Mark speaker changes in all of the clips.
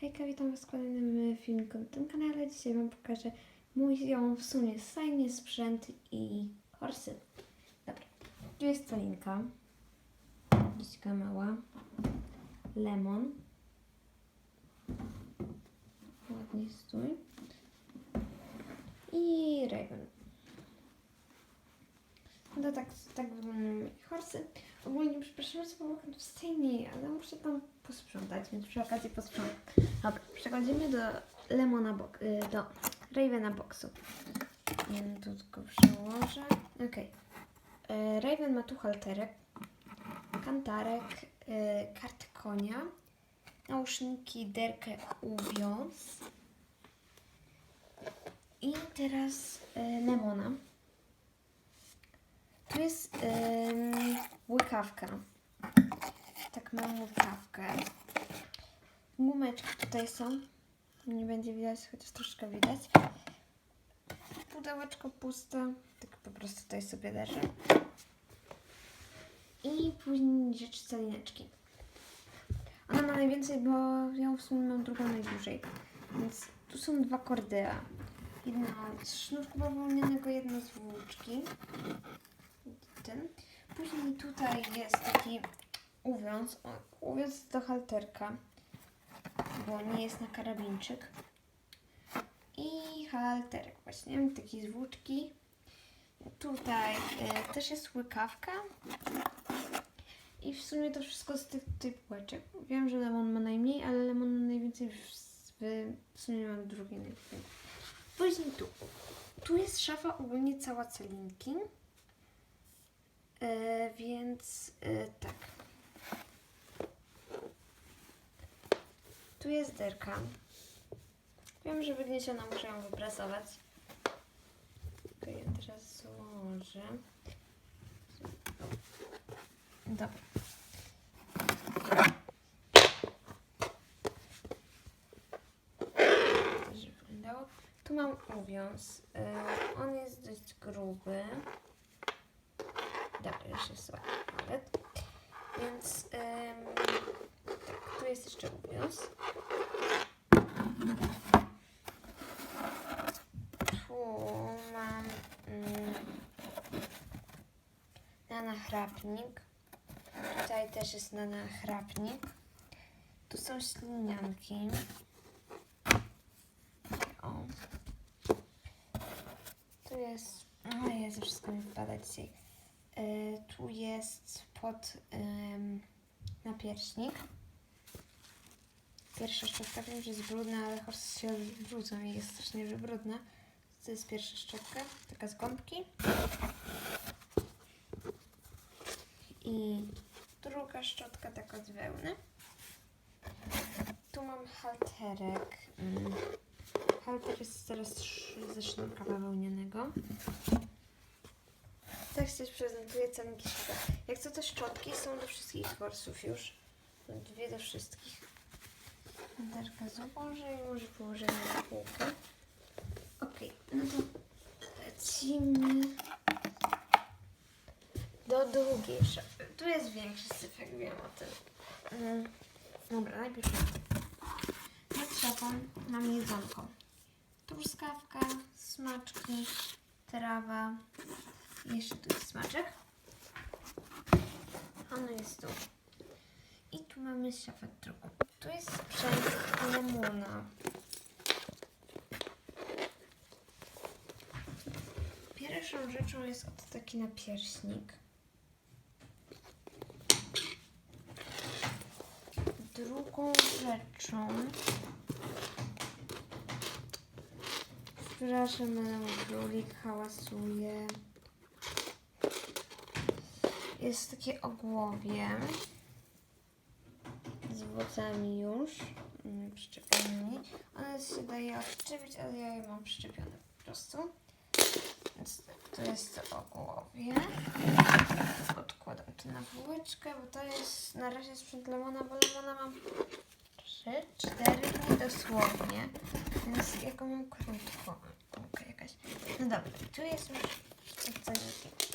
Speaker 1: Hejka, witam Was w kolejnym e, filmiku na tym kanale. Dzisiaj Wam pokażę mój ją w sumie fajny sprzęt i horsy. Dobra, tu jest calinka. Dziecka mała. Lemon. Ładnie stój. I Raven. No tak, tak wyglądają horsy. Ogólnie przepraszam za pałagan w stajni, ale muszę tam posprzątać, więc przy okazji posprzątam. Dobra, przechodzimy do Lemona Box, do Ravena Boxu. Ja tu tylko przełożę. Okej. E, Raven ma tu halterek, kantarek, e, kartę konia, nauszniki, derkę, uwiąz. I teraz Lemona. Tu jest ym, łykawka. Tak mam łykawkę. Gumeczki tutaj są. Nie będzie widać, chociaż troszkę widać. Pudełeczko puste. Tak po prostu tutaj sobie leży. I później rzeczy calineczki. Ona ma najwięcej, bo ją w sumie mam drugą najdłużej. Więc tu są dwa kordea. Jedna z sznurku bawełnianego, jedna z włóczki ten. Później tutaj jest taki uwiąz. O, uwiąz do halterka, bo nie jest na karabinczyk. I halterek właśnie, taki z włóczki. Tutaj e, też jest łykawka. I w sumie to wszystko z tych typłeczek. Wiem, że lemon ma najmniej, ale lemon ma najwięcej. W, w, w sumie mam drugi najwięcej. Później tu. Tu jest szafa ogólnie cała celinki. E, więc e, tak. Tu jest derka. Wiem, że wygnieciona muszę ją wyprasować. To ja teraz złożę. Dobra. Tu mam uwiąz. E, on jest dość gruby. Dobra, jeszcze jest ładny palet. Więc ym, tak, tu jest jeszcze uwiąz. Tu mam ym, na nachrapnik. Tutaj też jest na nachrapnik. Tu są ślinianki. O. Tu jest... O Jezu, wszystko mi wypada dzisiaj. Y, tu jest pod napierśnik. Pierwsza szczotka, wiem, że jest brudna, ale horsy się brudzą i jest strasznie, brudna. To jest pierwsza szczotka, taka z gąbki. I druga szczotka, taka z wełny. Tu mam halterek. Mm. Halter jest teraz ze sznurka bawełnianego. Tak się prezentuje calinki szkoda. Jak co te szczotki są do wszystkich forsów już. Są Dwie do wszystkich. Derka założę i może położymy na półkę. Okej, no to lecimy do drugiej szafy. Tu jest większy syfek, wiem o tym. Mm. Dobra, najpierw nad szafą mam jedzonko. Truskawka, smaczki, trawa, Jeszcze tu jest smaczek. Ono jest tu. I tu mamy szafę drugą. Tu jest sprzęt lemona. Pierwszą rzeczą jest oto taki napierśnik. Drugą rzeczą Przepraszam, ale mój królik hałasuje. Jest takie ogłowie z włosami już mm, przyczepionymi. One się daje odczepić, ale ja je mam przyczepione po prostu. Więc to jest ogłowie. Odkładam to na półeczkę, bo to jest na razie sprzęt lemona, bo lemona mam 3, 4 dni dosłownie. Więc ja go mam. Półka jakaś. No dobra, tu jest już odceniki.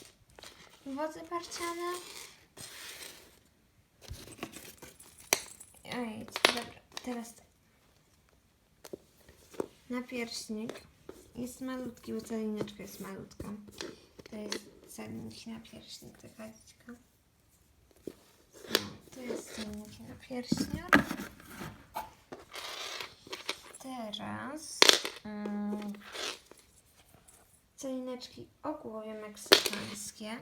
Speaker 1: Wodze parciane. Ej, dobra, teraz tak. napierśnik jest malutki, bo calineczka jest malutka. To jest calinek napierśnik, taka dziczka. No, to jest calinek napierśnia. Teraz mm, calineczki o głowie meksykańskie.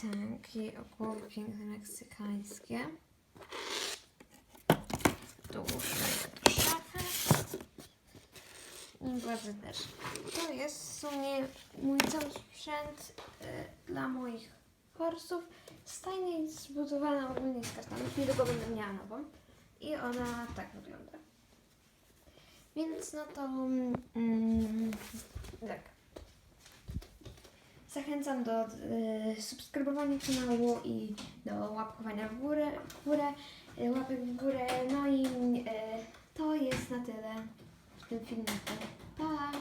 Speaker 1: Tak, jej o głowie piękne meksykańskie. Dołóżmy do szafy. I bardzo też. To jest w sumie mój cały sprzęt y, dla moich forsów. Stajnia jest zbudowana ogólnie z kartonów. Niedługo będę miała nową. I ona tak wygląda. Więc no to mm, tak. Zachęcam do y, subskrybowania kanału i do łapkowania w górę, w górę y, łapek w górę. No i y, to jest na tyle w tym filmiku. Pa!